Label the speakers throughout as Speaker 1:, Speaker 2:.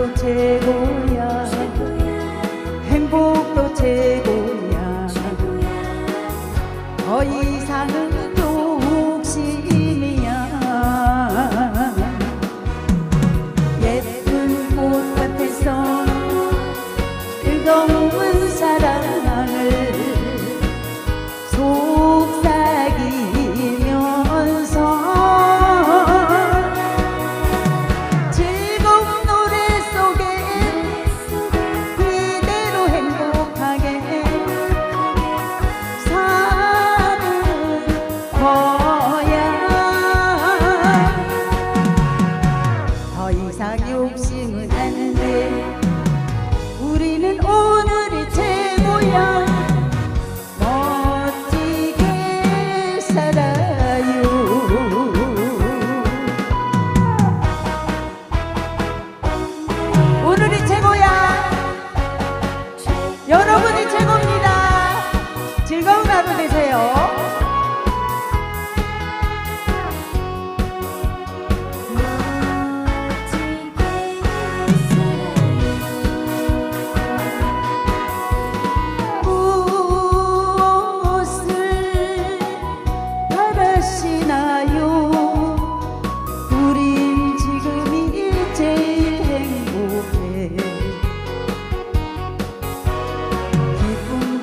Speaker 1: 행복도 최고야. 행복도 최고야. 더 이상은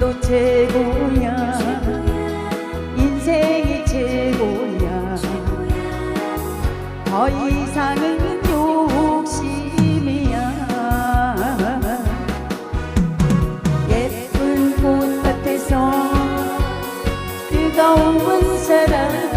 Speaker 1: 또 최고야 인생이 최고야. 더 이상은 욕심이야. 예쁜 꽃밭에서 뜨거운 사랑.